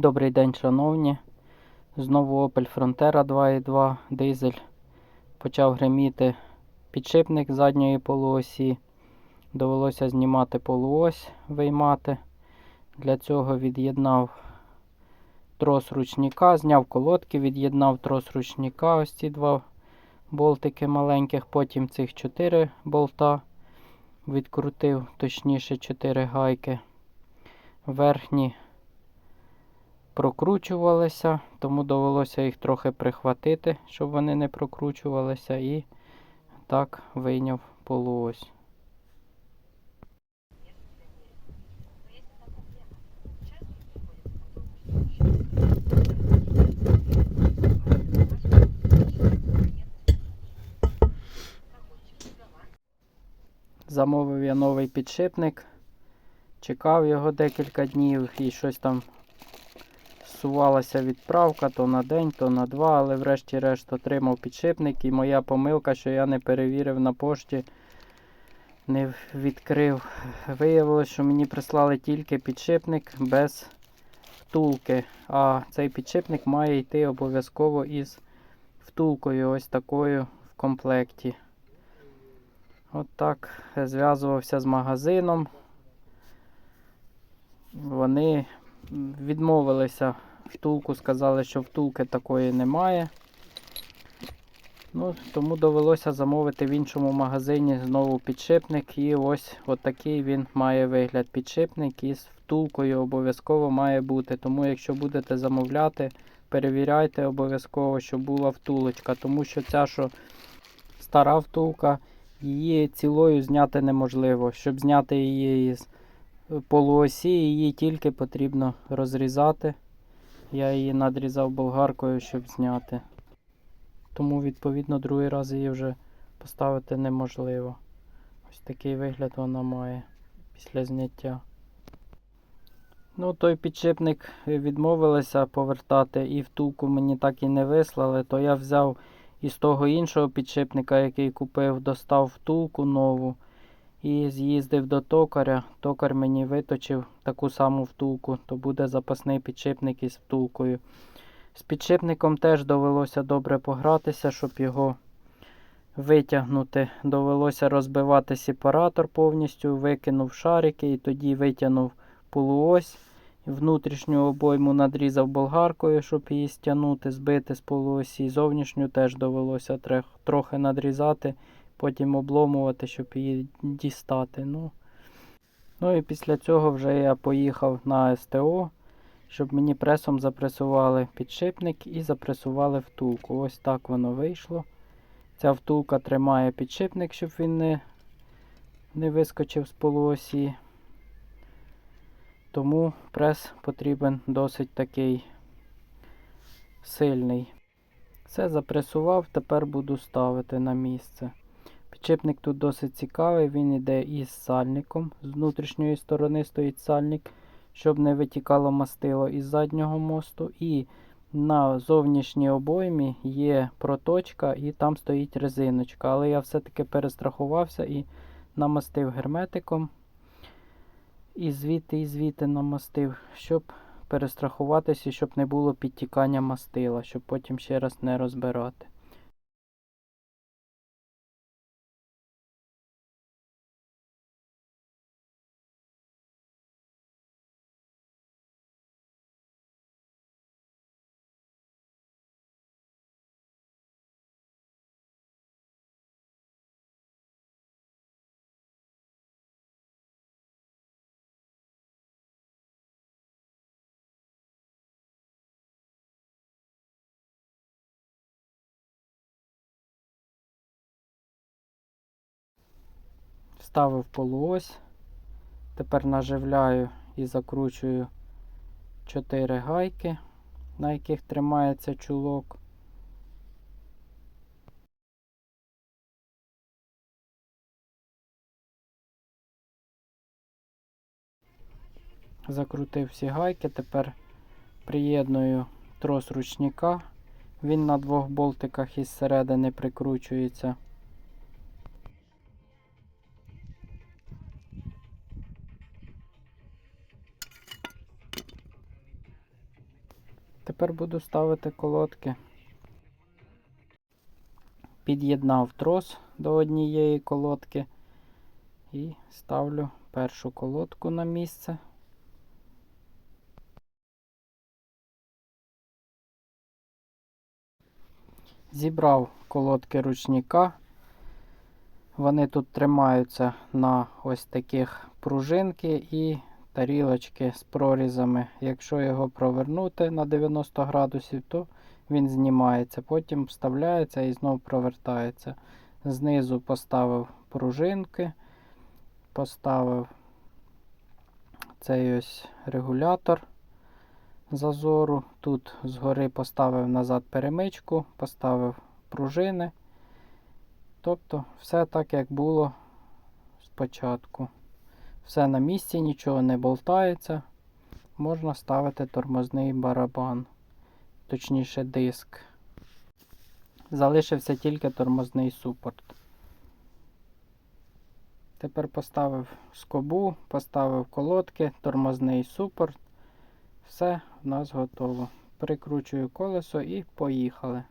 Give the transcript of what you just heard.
Добрий день, шановні. Знову Opel Frontera 2.2 дизель. Почав гриміти підшипник задньої полуосі. Довелося знімати полуось, виймати. Для цього від'єднав трос ручника, зняв колодки, від'єднав трос ручника. Ось ці два болтики маленьких, потім цих 4 болта. Відкрутив, точніше, 4 гайки. Верхні прокручувалися, тому довелося їх трохи прихватити, щоб вони не прокручувалися, і так вийняв полуось. Замовив я новий підшипник. Чекав його декілька днів і щось там зсувалася відправка то на день, то на два, але врешті-решт отримав підшипник. І моя помилка, що я не перевірив на пошті, не відкрив. Виявилось, що мені прислали тільки підшипник без втулки. А цей підшипник має йти обов'язково із втулкою, ось такою в комплекті. От так зв'язувався з магазином. Вони відмовилися втулку, сказали, що втулки такої немає. Ну, Тому довелося замовити в іншому магазині знову підшипник. І ось отакий він має вигляд. Підшипник із втулкою обов'язково має бути. Тому, якщо будете замовляти, перевіряйте обов'язково, щоб була втулочка. Тому що ця, що стара втулка, її цілою зняти неможливо. Щоб зняти її із полуосі, її тільки потрібно розрізати. Я її надрізав болгаркою, щоб зняти. Тому, відповідно, другий раз її вже поставити неможливо. Ось такий вигляд вона має після зняття. Ну, той підшипник відмовилися повертати і втулку мені так і не вислали, то я взяв із того іншого підшипника, який купив, достав втулку нову. І з'їздив до токаря. Токар мені виточив таку саму втулку, то буде запасний підшипник із втулкою. З підшипником теж довелося добре погратися, щоб його витягнути. Довелося розбивати сепаратор повністю, викинув шарики і тоді витягнув полуось. Внутрішню обойму надрізав болгаркою, щоб її стягнути, збити з полуосі. Зовнішню теж довелося трохи надрізати потім обломувати, щоб її дістати. Ну, ну і після цього вже я поїхав на СТО, щоб мені пресом запресували підшипник і запресували втулку. Ось так воно вийшло. Ця втулка тримає підшипник, щоб він не, не вискочив з полуосі. Тому прес потрібен досить такий сильний. Все запресував, тепер буду ставити на місце. Підшипник тут досить цікавий, він йде із сальником. З внутрішньої сторони стоїть сальник, щоб не витікало мастило із заднього мосту. І на зовнішній обоймі є проточка і там стоїть резиночка. Але я все-таки перестрахувався і намастив герметиком. І звідти, і звідти намастив, щоб перестрахуватися, щоб не було підтікання мастила, щоб потім ще раз не розбирати. Вставив полуось. Тепер наживляю і закручую 4 гайки, на яких тримається чулок. Закрутив всі гайки, тепер приєдную трос ручника. Він на двох болтиках із середини прикручується. Тепер буду ставити колодки. Під'єднав трос до однієї колодки і ставлю першу колодку на місце. Зібрав колодки ручника. Вони тут тримаються на ось таких пружинки і тарілочки з прорізами. Якщо його провернути на 90 градусів, то він знімається, потім вставляється і знову провертається. Знизу поставив пружинки, поставив цей ось регулятор зазору. Тут згори поставив назад перемичку, поставив пружини. Тобто все так, як було спочатку. Все на місці, нічого не болтається. Можна ставити тормозний барабан, точніше диск. Залишився тільки тормозний супорт. Тепер поставив скобу, поставив колодки, тормозний супорт. Все в нас готово. Прикручую колесо і поїхали.